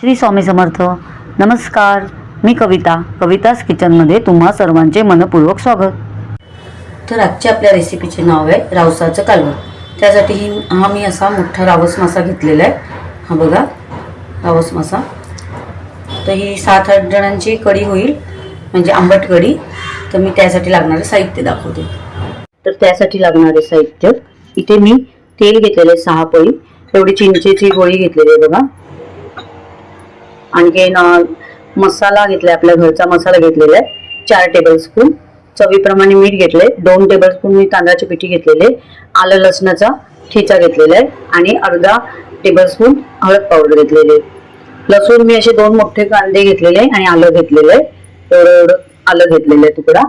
श्री स्वामी समर्थ. नमस्कार. मी कविता. कविताज किचनमध्ये तुम्हा सर्वांचे मनपूर्वक स्वागत. तर आजच्या आपल्या रेसिपीचे नाव आहे रावसाचं कालवण. त्यासाठी ही हा मी असा मोठा रावस मासा घेतलेला आहे. हा बघा. रावस मासा. तर ही सात आठ जणांची कढी होईल. म्हणजे आंबट कढी. तर मी त्यासाठी लागणारे साहित्य दाखवते. तर त्यासाठी लागणारे साहित्य. इथे मी तेल घेतलेले सहा पळी. एवढी चिंचेची गोळी घेतलेली आहे बघा. आणखीन मसाला घेतलाय आपल्या घरचा मसाला घेतलेला आहे. चार टेबलस्पून चवीप्रमाणे मीठ घेतले दोन टेबलस्पून मी तांदळाची पिठी घेतलेले आलं लसणाचा ठेचा घेतलेला आहे. आणि अर्धा टेबलस्पून हळद पावडर घेतलेली आहे. लसूण मी असे दोन मोठे कांदे घेतलेले आणि आलं घेतलेलं आहे. एवढं एवढं आलं घेतलेलं आहे तुकडा.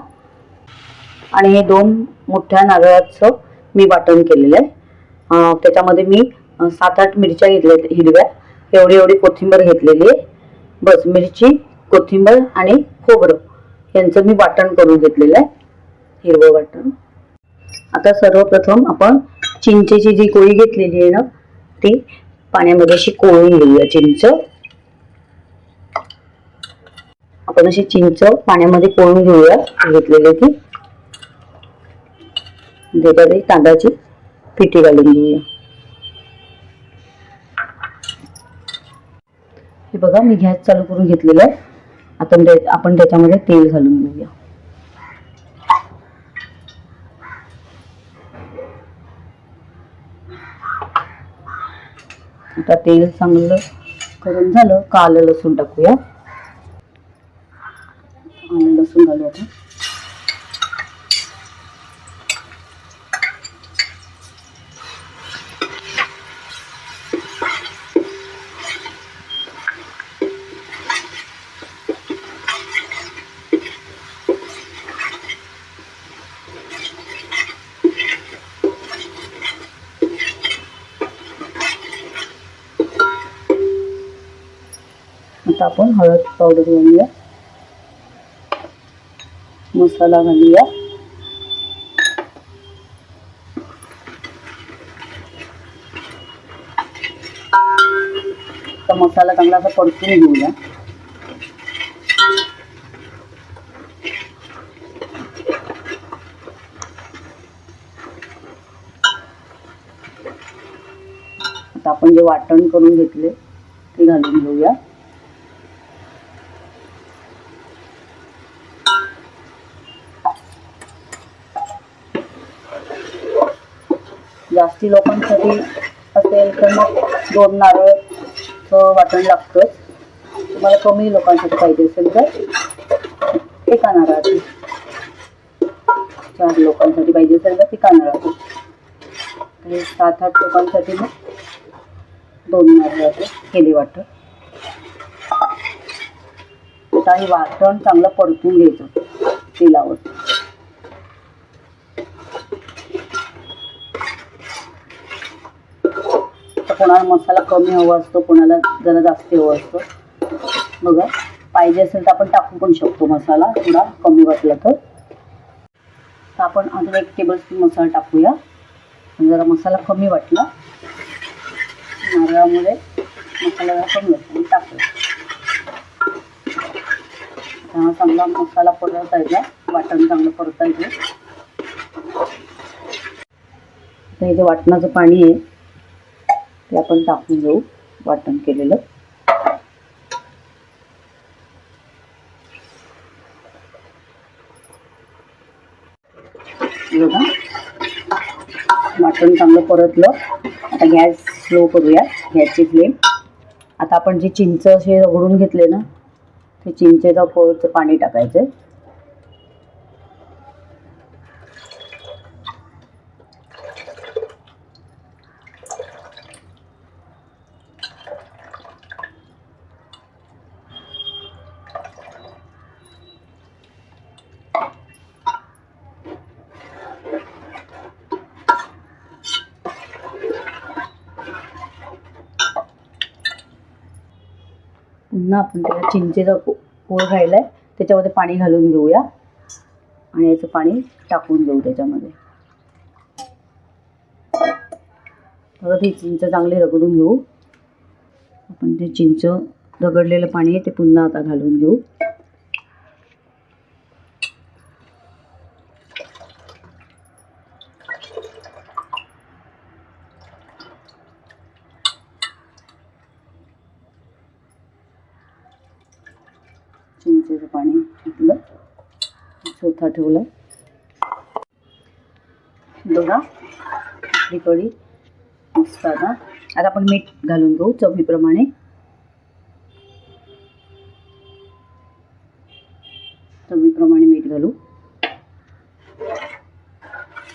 आणि हे दोन मोठ्या नारळाचं मी वाटण केलेलं आहे. त्याच्यामध्ये मी सात आठ मिरच्या घेतल्या आहेत हिरव्या. एवढी एवढी कोथिंबीर घेतलेली आहे. बस मिरची कोथिंबीर आणि खोबरं यांचं मी वाटण करून घेतलेलं आहे हिरवं वाटण. आता सर्वप्रथम आपण चिंचेची जी कोळी घेतलेली आहे ना ती पाण्यामध्ये अशी कोळून घेऊया चिंच. आपण अशी चिंच पाण्यामध्ये कोळून घेऊया घेतलेली ती. त्याच्यात तांदळाची पिठी घालून घेऊया. हे बघा मी गॅस चालू करून घेतलेला आहे. आता आपण त्याच्यामध्ये तेल घालून घेऊया. आता तेल चांगलं करून झालं का आलं लसूण टाकूया. आलं लसूण घालू आपण आता आपण हळद पावडर घालूया. मसाला घालूया. तर मसाला चांगला असा परतून घेऊया. आता आपण जे वाटण करून घेतले ते घालून घेऊया. जास्ती लोकांसाठी असेल तर मग दोन नारळचं वाटण लागतं तुम्हाला कमी लोकांसाठी पाहिजे असेल तर. एका नारळाची. चार लोकांसाठी पाहिजे असेल तर एका नारळाची. आणि सात आठ लोकांसाठी मग दोन नारळाचं केले वाटण. आता हे वाटण चांगलं परतून घ्यायचं तेलावर. कोणाला मसाला कमी हवा असतो कोणाला जरा जास्त हवा असतो. बघा पाहिजे असेल तर आपण टाकू पण शकतो मसाला थोडा कमी वाटला तर. तर आपण अजून एक टेबलस्पून मसाला टाकूया. जरा मसाला कमी वाटला. नारळामुळे मसाला जरा कमी वाटला. टाकूया हा चांगला मसाला परतायचा वाटण चांगलं परतायचं आता हे जे वाटणाचं पाणी आहे. ते आपण टाकून घेऊ वाटण केलेलं. बघा. वाटण चांगलं परतलं. आता गॅस स्लो करूया गॅसची फ्लेम. आता आपण जे चिंच असे रगडून घेतले ना ते चिंचेचा पोळचं पाणी टाकायचं पुन्हा आपण त्याला चिंचेचा पो- राहिला आहे त्याच्यामध्ये पाणी घालून घेऊया. आणि याचं पाणी टाकून घेऊ त्याच्यामध्ये. परत ही चिंच चांगली रगडून घेऊ. आपण ते चिंच रगडलेलं पाणी आहे ते पुन्हा आता घालून घेऊ चिंचेचं पाणी घातलं. चौथा ठेवला. बघा आपली कढी मस्त आता. आता आपण मीठ घालून घेऊ चवीप्रमाणे. चवीप्रमाणे मीठ घालू.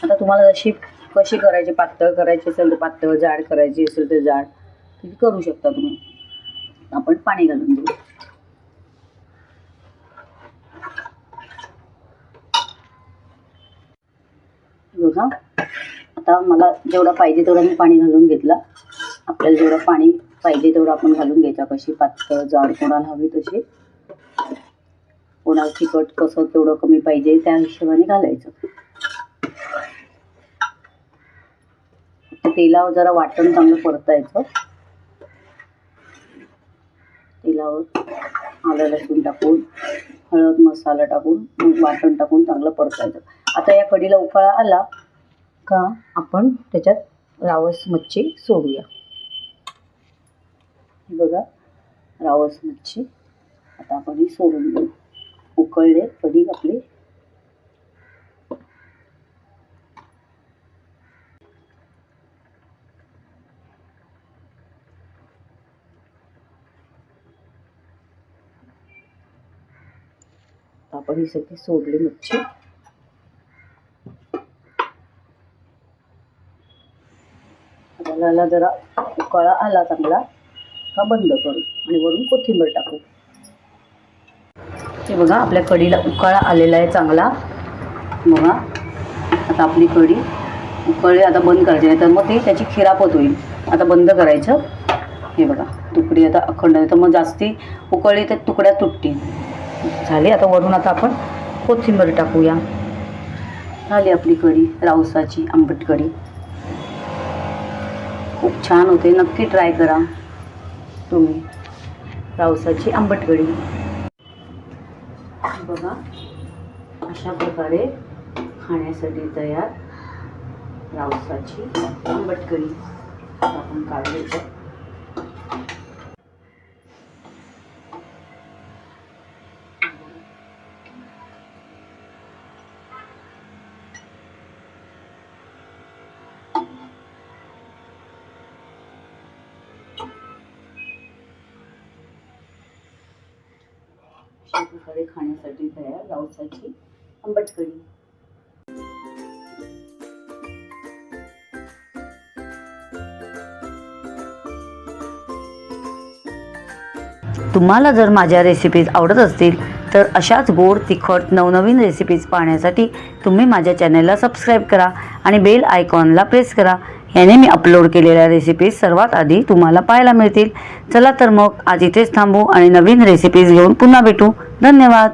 आता तुम्हाला जशी कशी करायची पातळ करायची असेल तर पातळ जाड करायची असेल तर जाड करू शकता तुम्ही. आपण पाणी घालून घेऊ. बघा आता मला जेवढा पाहिजे तेवढं मी पाणी घालून घेतलं. आपल्याला जेवढं पाणी पाहिजे तेवढं आपण घालून घ्यायचं. कशी पातळ जाड कोणाला हवी तशी. कोणाला तिखट कसं तेवढं कमी पाहिजे त्या हिशोबाने घालायचं. तेलावर जरा वाटण चांगलं परतायचं. तेलावर आलं लसूण टाकून हळद मसाला टाकून वाटण टाकून चांगलं परतायचं. आता या कढीला उफाळा आला. का आपण त्याच्यात रावस मच्छी सोडूया. बघा रावस मच्छी. आता आपण ही सोडून देऊ. उकळले कढी आपली आता आपण ही सगळी सोडली मच्छी. आपल्याला जरा उकाळा आला चांगला का बंद करू? आणि वरून कोथिंबीर टाकू. हे बघा आपल्या कढीला उकाळा आलेला आहे चांगला. बघा आता आपली कढी उकळी आता बंद करायची नाही तर मग ते त्याची खिरापत होईल. आता बंद करायचं. हे बघा तुकडी आता अखंड तर मग जास्ती उकळली तर तुकड्या तुटतील. झाली आता वरून आता आपण कोथिंबीर टाकूया. झाली आपली कढी रावसाची आंबट कढी. खूप छान होते. नक्की ट्राय करा तुम्ही. रावसाची आंबट कढी बघा अशा प्रकारे खाण्यासाठी तयार रावसाची आंबट कढी काढली तर अशा प्रकारे खाण्यासाठी तयार रावसाची आंबट कढी तुम्हाला जर माझ्या रेसिपीज आवडत असतील तर अशाच गोड तिखट नवनवीन रेसिपीज पाहण्यासाठी तुम्ही माझ्या चॅनलला सबस्क्राईब करा आणि बेल आयकॉनला प्रेस करा. याने मी अपलोड केलेल्या रेसिपीज सर्वात आधी तुम्हाला पाहायला मिळतील. चला तर मग आज इथेच थांबू आणि नवीन रेसिपीज घेऊन पुन्हा भेटू. धन्यवाद.